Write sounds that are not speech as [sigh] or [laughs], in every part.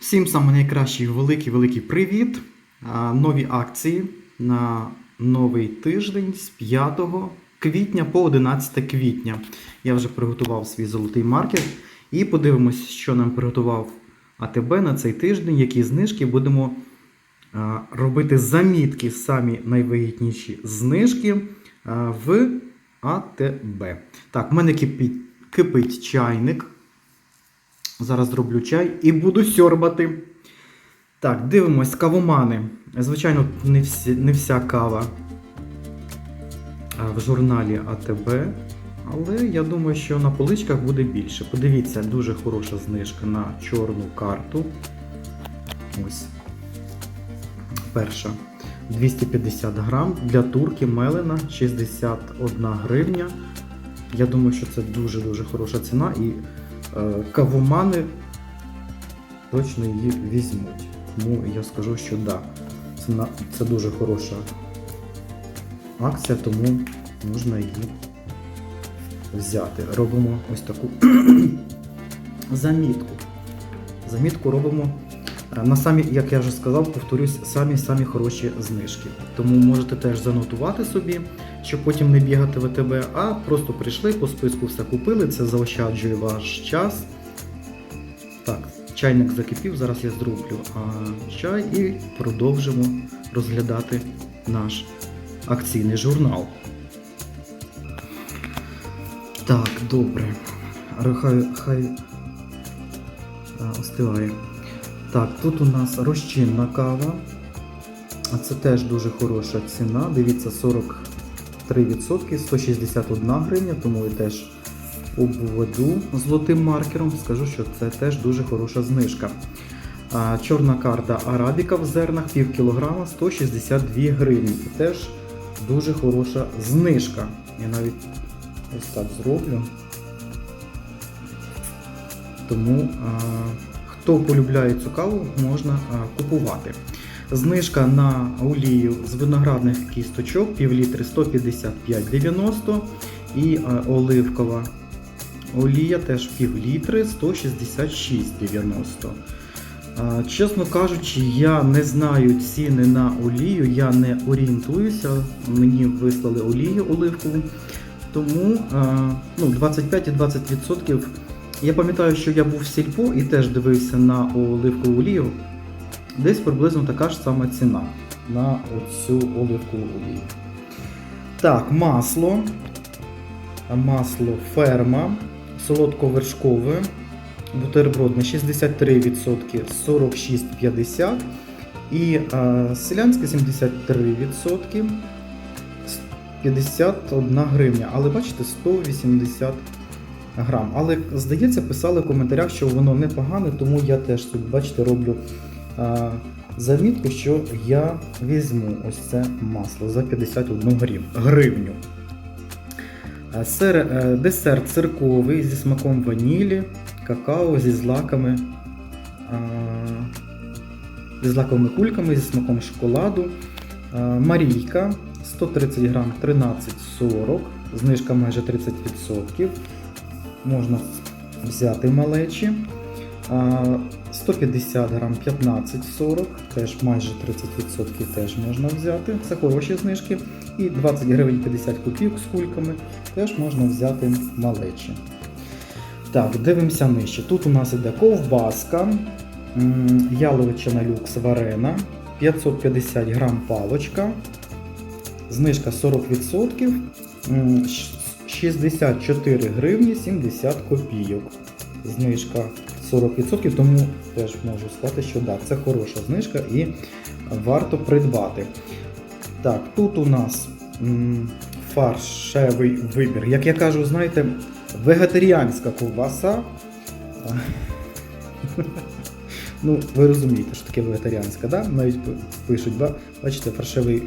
Всім саме найкращий великий-великий привіт. Нові акції на новий тиждень з 5 квітня по 11 квітня. Я вже приготував свій золотий маркер і подивимось, що нам приготував АТБ на цей тиждень, які знижки будемо робити замітки, самі найвигідніші знижки в АТБ. Так, в мене кипить, кипить чайник. Зараз зроблю чай і буду сьорбати. Так, дивимось, кавомани. Звичайно, не, всі, не вся кава в журналі АТБ. Але я думаю, що на поличках буде більше. Подивіться, дуже хороша знижка на чорну карту. Ось. Перша. 250 грам. Для турки Мелена 61 гривня. Я думаю, що це дуже-дуже хороша ціна. І е, кавомани точно її візьмуть. Тому я скажу, що да, це, дуже хороша акція, тому можна її взяти. Робимо ось таку [clears throat] замітку. Замітку робимо на самі, як я вже сказав, повторюсь, самі-самі хороші знижки. Тому можете теж занотувати собі, щоб потім не бігати в АТБ, а просто прийшли по списку все купили, це заощаджує ваш час. Так, чайник закипів, зараз я зроблю чай і продовжимо розглядати наш акційний журнал. Так, добре. Хай, хай а, остиває. Так, тут у нас розчинна кава. А це теж дуже хороша ціна. Дивіться, 43%, 161 гривня, тому я теж обведу золотим маркером. Скажу, що це теж дуже хороша знижка. Чорна карта Арабіка в зернах пів кілограма 162 гривні. Це Теж дуже хороша знижка. Я навіть ось так зроблю. Тому хто полюбляє цю каву, можна купувати. Знижка на олію з виноградних кісточок пів літри 155,90 і оливкова олія теж пів літри 166,90. Чесно кажучи, я не знаю ціни на олію, я не орієнтуюся. Мені вислали олію оливкову. Тому ну, 25 і 20%. Я пам'ятаю, що я був в сільпо і теж дивився на оливкову олію. Десь приблизно така ж сама ціна на оцю оливкову олію. Так, масло. Масло ферма. Солодковершкове. Бутербродне 63%, 46,50%. І а, селянське 73%. 51 гривня, але бачите, 180 грам. Але здається, писали в коментарях, що воно непогане, тому я теж тут, бачите, роблю а, замітку, що я візьму ось це масло за 51 грив- гривню. Сер, е, десерт цирковий зі смаком ванілі, какао зі злаками. а, Зі злаковими кульками, зі смаком шоколаду. Марійка 130 грам 13,40, знижка майже 30%. Можна взяти малечі. 150 грам 15,40, теж майже 30% теж можна взяти. Це хороші знижки. І 20 гривень 50 копійок з кульками теж можна взяти малечі. Так, дивимося нижче. Тут у нас іде ковбаска, яловичина люкс варена, 550 грам палочка, знижка 40%, м, щ- 64 гривні 70 копійок. Знижка 40%, тому теж можу сказати, що да, це хороша знижка і варто придбати. Так, тут у нас м, фаршевий вибір. Як я кажу, знаєте, вегетаріанська ковбаса. [laughs] Ну, ви розумієте, що таке вегетаріанська, да? Навіть пишуть, ба- бачите, фаршевий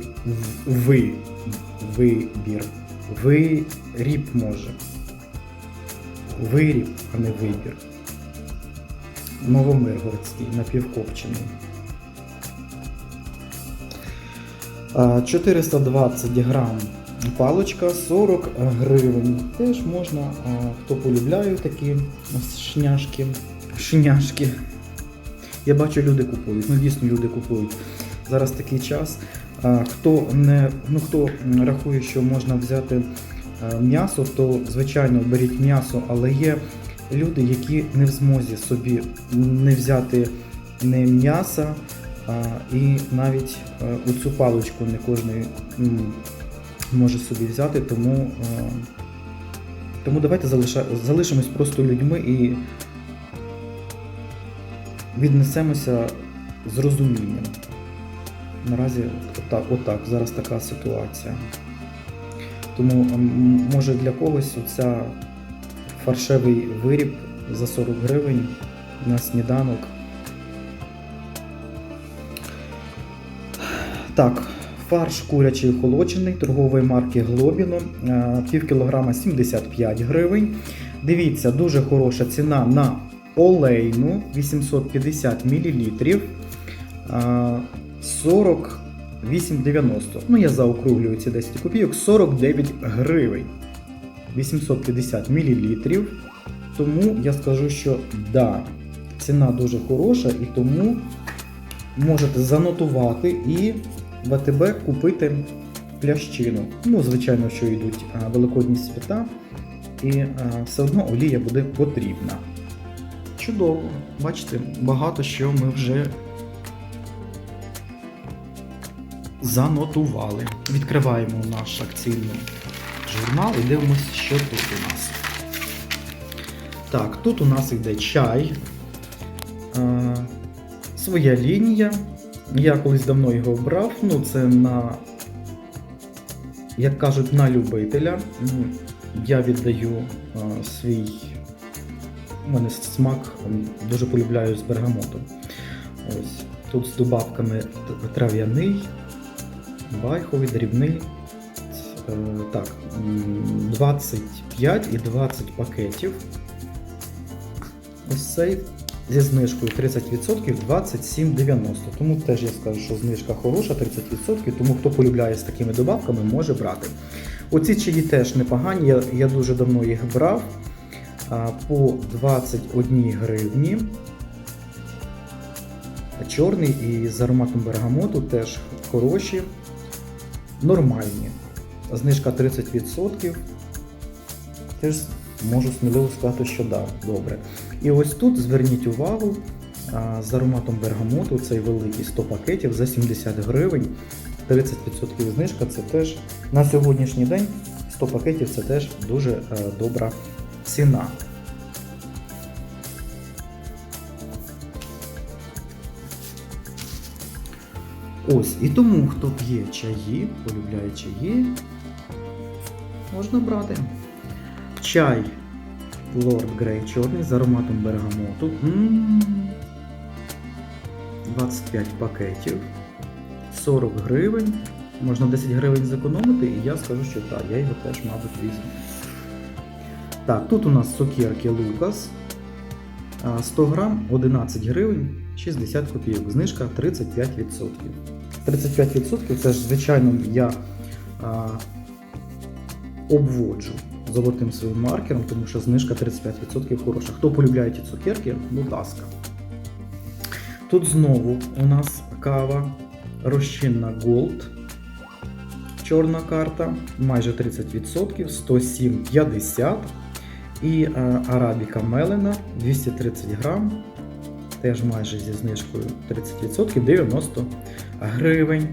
ви, вибір. Виріб може. Виріб, а не вибір. Новомиргородський, напівкопчений. А, 420 грам паличка 40 гривень. Теж можна, хто полюбляє такі шняшки, шняшки. Я бачу, люди купують. Ну, дійсно, люди купують. Зараз такий час. Хто не ну, хто рахує, що можна взяти е, м'ясо, то звичайно беріть м'ясо, але є люди, які не в змозі собі не взяти не м'яса, і навіть е, у цю паличку не кожен може собі взяти, тому, е, тому давайте залишимось просто людьми і віднесемося з розумінням. Наразі отак, отак, зараз така ситуація. Тому може для когось оця фаршевий виріб за 40 гривень на сніданок. Так, фарш курячий холодчений торгової марки Глобіно, е, пів кілограма 75 гривень. Дивіться, дуже хороша ціна на олейну 850 мл. 48,90. Ну, я заокруглюю ці 10 копійок, 49 гривень. 850 мл. Тому я скажу, що да, ціна дуже хороша, і тому можете занотувати і в купити плящину. Ну, звичайно, що йдуть великодні свята, і все одно олія буде потрібна. Чудово, бачите, багато що ми вже занотували. Відкриваємо наш акційний журнал і дивимося, що тут у нас. Так, тут у нас йде чай. Е, своя лінія. Я колись давно його брав. Ну, це на, як кажуть, на любителя. Ну, Я віддаю е, свій. У мене смак дуже полюбляю з бергамотом. Ось. Тут з добавками трав'яний, байховий, дрібний. Е, Так, 25 і 20 пакетів. Ось цей зі знижкою 30% 27,90. Тому теж я скажу, що знижка хороша, 30%, тому хто полюбляє з такими добавками, може брати. Оці чаї теж непогані, я, я дуже давно їх брав по 21 гривні. Чорний і з ароматом бергамоту теж хороші, нормальні. Знижка 30%. Теж можу сміливо сказати, що да, добре. І ось тут зверніть увагу з ароматом бергамоту, цей великий 100 пакетів за 70 гривень. 30% знижка це теж на сьогоднішній день 100 пакетів це теж дуже е, добра ціна. Ось, і тому, хто п'є чаї, полюбляє чаї, можна брати. Чай Lord Grey чорний з ароматом бергамоту. М, 25 пакетів, 40 гривень. Можна 10 гривень зекономити, і я скажу, що так, я його теж, мабуть, візьму. Так, тут у нас цукерки Лукас. 100 грам 11 гривень 60 копійок. Знижка 35%. 35% це ж, звичайно, я а, обводжу золотим своїм маркером, тому що знижка 35% хороша. Хто полюбляє ті цукерки, будь ласка. Тут знову у нас кава розчинна Gold. Чорна карта, майже 30%, 107,50. І е, арабіка Мелена 230 грам, теж майже зі знижкою 30%, 90 гривень.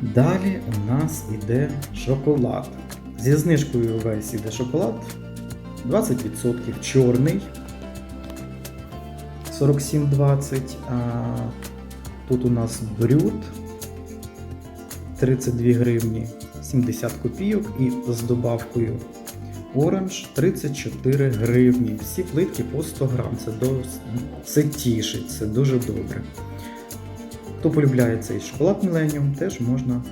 Далі у нас іде шоколад. Зі знижкою весь іде шоколад 20%, чорний 47,20. А тут у нас брют 32 гривні 70 копійок і з добавкою оранж 34 гривні. Всі плитки по 100 грам. Це, до... це тішить, це дуже добре. Хто полюбляє цей шоколад Millennium, теж можна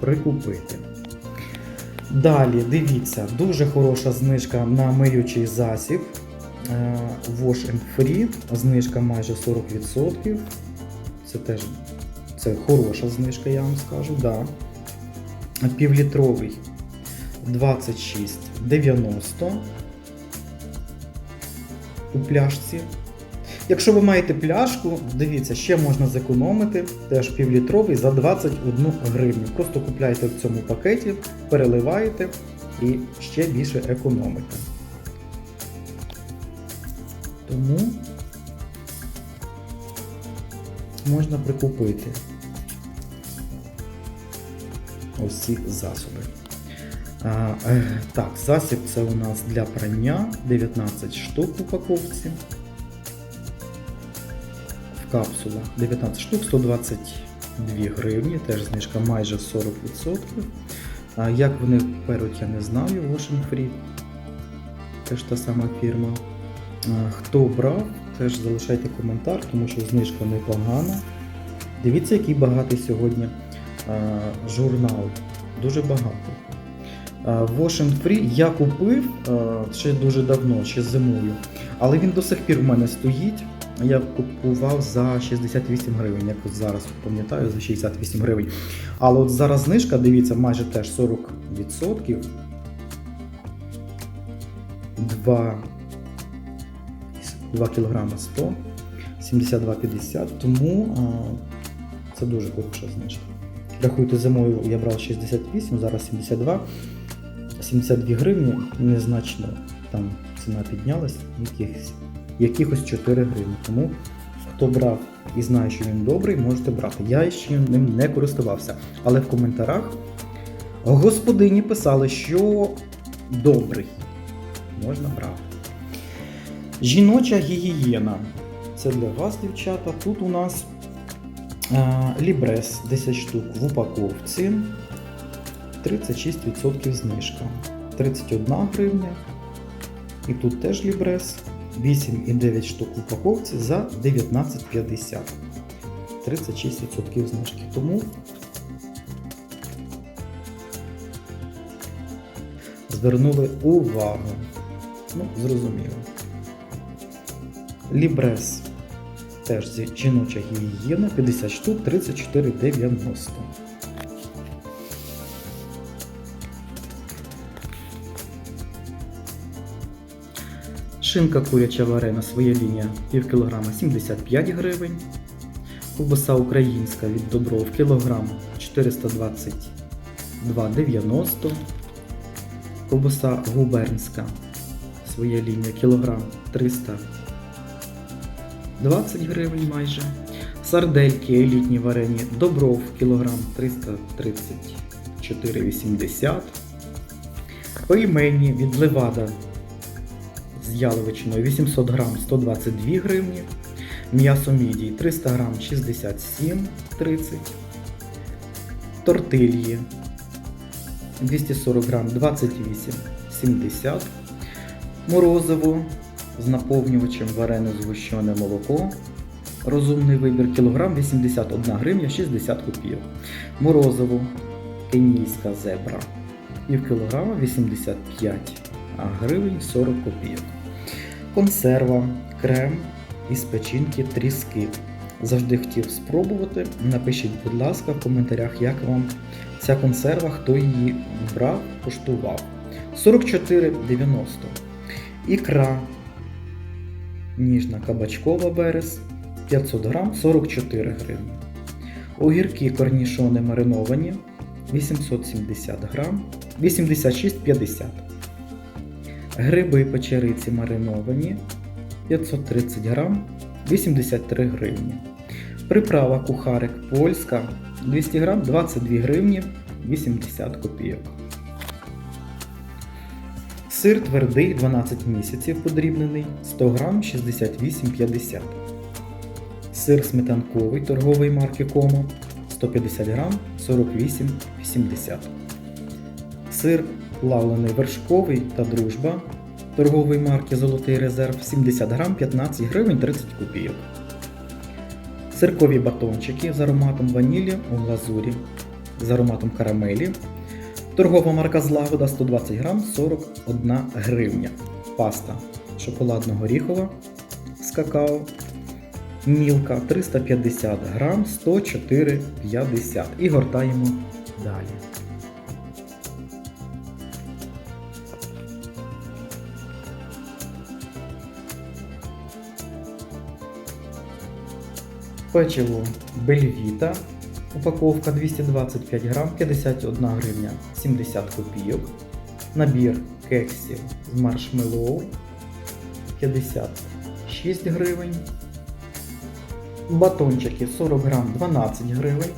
прикупити. Далі, дивіться, дуже хороша знижка на миючий засіб. е, Wash and Free. Знижка майже 40%. Це теж це хороша знижка, я вам скажу. Да. Півлітровий 26,90. у пляшці. Якщо ви маєте пляшку, дивіться, ще можна зекономити, теж півлітровий за 21 гривню. Просто купляєте в цьому пакеті, переливаєте і ще більше економите. Тому можна прикупити ось ці засоби. Е, так, засіб це у нас для прання 19 штук в упаковці. В капсулах 19 штук, 122 гривні, теж знижка майже 40%. Як вони перуть, я не знаю, Ocean Free. Теж та сама фірма. Хто брав, теж залишайте коментар, тому що знижка непогана. Дивіться, який багатий сьогодні журнал. Дуже багато. А, Wash Free я купив ще дуже давно, ще зимою, але він до сих пір в мене стоїть. Я купував за 68 гривень, як от зараз пам'ятаю, за 68 гривень. Але от зараз знижка, дивіться, майже теж 40%. 2, 2 кг 100, 72,50, тому а, це дуже хороша знижка. Рахуйте, зимою я брав 68, зараз 72. 72 гривні незначно там ціна піднялась, якихось, якихось 4 гривні. Тому хто брав і знає, що він добрий, можете брати. Я ще ним не користувався. Але в коментарях господині писали, що добрий. Можна брати. Жіноча гігієна. Це для вас, дівчата. Тут у нас а, лібрес 10 штук в упаковці. 36% знижка. 31 гривня. І тут теж лібрес. 8,9 штук в упаковці за 19,50. 36% знижки. Тому звернули увагу. Ну, зрозуміло. Лібрес. Теж жіноча гігієна 50 штук 34,90. Шинка куряча варена, своя лінія пів кілограма 75 гривень. Ковбаса українська від Добров кілограм 422,90. Ковбаса губернська, своя лінія кілограм 320 гривень майже. Сардельки елітні варені Добров кілограм 334,80. Пельмені від Левада яловичиною 800 грам 122 гривні. М'ясо мідій 300 грам 67,30. Тортильї 240 грам 28,70. Морозиво з наповнювачем варене згущене молоко. Розумний вибір кілограм 81 гривня 60 копійок. Морозиво кенійська зебра пів кілограма 85 гривень 40 копійок. Консерва, крем із печінки тріски. Завжди хотів спробувати. Напишіть, будь ласка, в коментарях, як вам ця консерва, хто її брав, куштував. 44,90. Ікра. Ніжна кабачкова берез 500 грам 44 гривні. Огірки корнішони мариновані 870 грам 86,50 Гриби печериці мариновані 530 грам 83 гривні. Приправа кухарик польська 200 грам 22 гривні 80 копійок. Сир твердий 12 місяців подрібнений 100 грам 68,50 Сир сметанковий торгової марки Комо 150 грам 48,80 Сир плавлений вершковий та дружба торгової марки Золотий резерв 70 грам 15 гривень 30 копійок. Сиркові батончики з ароматом ванілі у глазурі, з ароматом карамелі. Торгова марка Злагода 120 грам 41 гривня. Паста шоколадно-горіхова з какао. Мілка 350 грам 104,50 і гортаємо далі. Печиво Бельвіта. Упаковка 225 грам, 51 гривня 70 копійок. Набір кексів з маршмеллоу 56 гривень. Батончики 40 грам 12 гривень.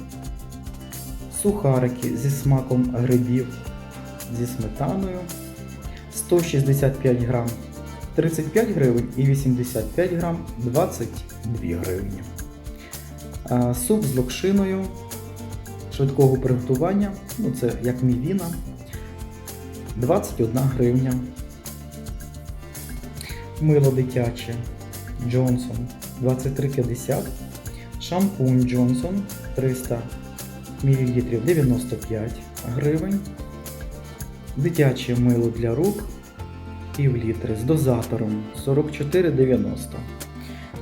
Сухарики зі смаком грибів зі сметаною 165 грам 35 гривень і 85 грам 22 гривні. А, Суп з локшиною швидкого приготування, ну це як мівіна, 21 гривня. Мило дитяче Джонсон 23,50. Шампунь Джонсон 300 мл 95 гривень. Дитяче мило для рук пів літри з дозатором 44,90.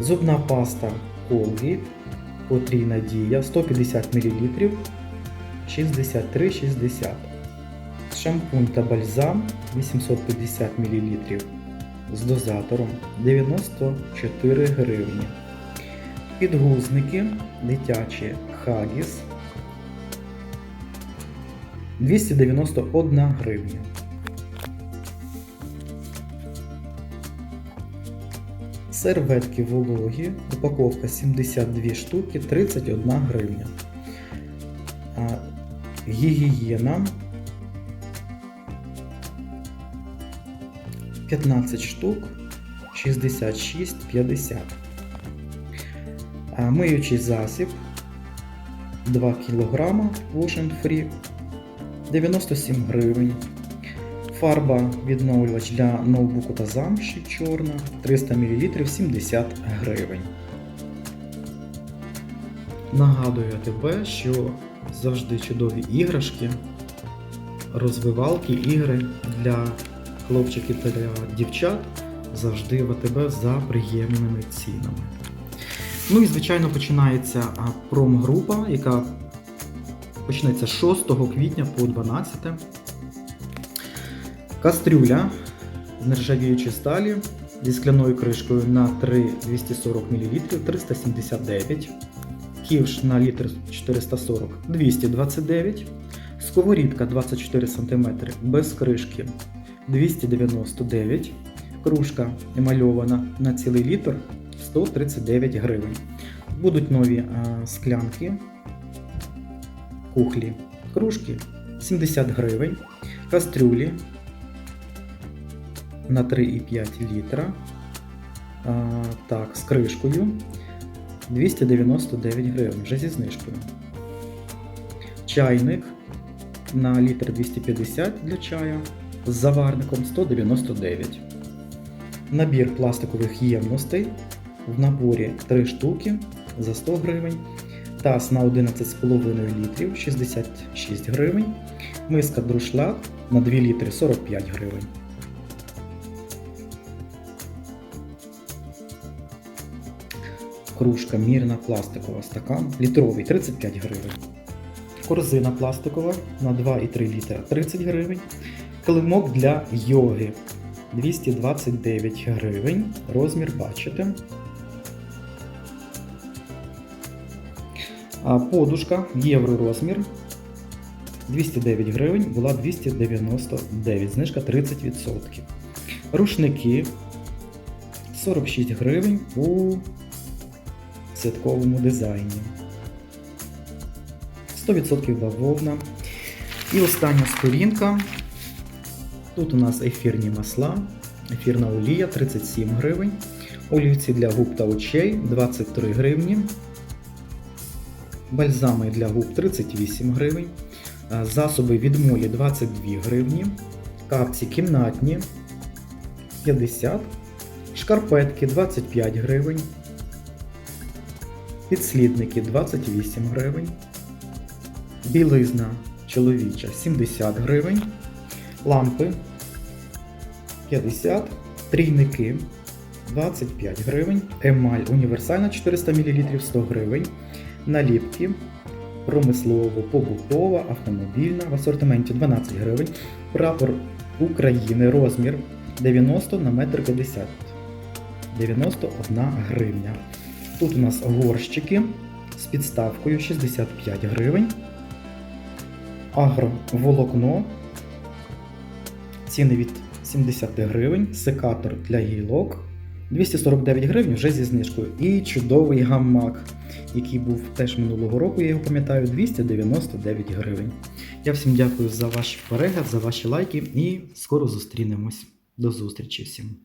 Зубна паста Colgate потрійна дія 150 мл 63,60. Шампунь та бальзам 850 мл з дозатором 94 гривні. Підгузники дитячі Хагіс 291 гривня. Серветки вологі, упаковка 72 штуки, 31 гривня. Гігієна 15 штук 66,50. Миючий засіб 2 кг Wash Free 97 гривень. Фарба відновлювач для ноутбуку та замші чорна 300 мл 70 гривень. Нагадую тебе, що завжди чудові іграшки, розвивалки, ігри для хлопчиків та для дівчат завжди в АТБ за приємними цінами. Ну і звичайно починається промгрупа, яка почнеться 6 квітня по 12. Кастрюля з нержавіючої сталі зі скляною кришкою на 3 240 мл 379, ківш на літр 440 229, сковорідка 24 см без кришки 299, кружка емальована на цілий літр 139 гривень. Будуть нові а, склянки, кухлі, кружки 70 гривень, кастрюлі на 3,5 літра. Так, з кришкою 299 гривень вже зі знижкою. Чайник на літр 250 для чаю з заварником 199. Набір пластикових ємностей в наборі 3 штуки за 100 гривень. Таз на 11,5 літрів 66 гривень. Миска друшлак на 2 літри 45 гривень. Кружка мірна пластикова стакан літровий 35 гривень. Корзина пластикова на 2,3 літра 30 гривень. Килимок для йоги 229 гривень. Розмір бачите. А подушка євро розмір 209 гривень, була 299, знижка 30%. Рушники 46 гривень у святковому дизайні. 100% бавовна. І остання сторінка. Тут у нас ефірні масла, ефірна олія 37 гривень, олівці для губ та очей 23 гривні, бальзами для губ 38 гривень, засоби від молі 22 гривні, капці кімнатні 50, шкарпетки 25 гривень, підслідники 28 гривень, білизна чоловіча 70 гривень, лампи 50, трійники 25 гривень, емаль універсальна 400 мл 100 гривень, наліпки промислово-побутова, автомобільна в асортименті 12 гривень, прапор України розмір 90 на 1,50 м. 91 гривня. Тут у нас горщики з підставкою 65 гривень. Агроволокно. Ціни від 70 гривень. Секатор для гілок 249 гривень вже зі знижкою. І чудовий гамак, який був теж минулого року, я його пам'ятаю, 299 гривень. Я всім дякую за ваш перегляд, за ваші лайки і скоро зустрінемось. До зустрічі всім!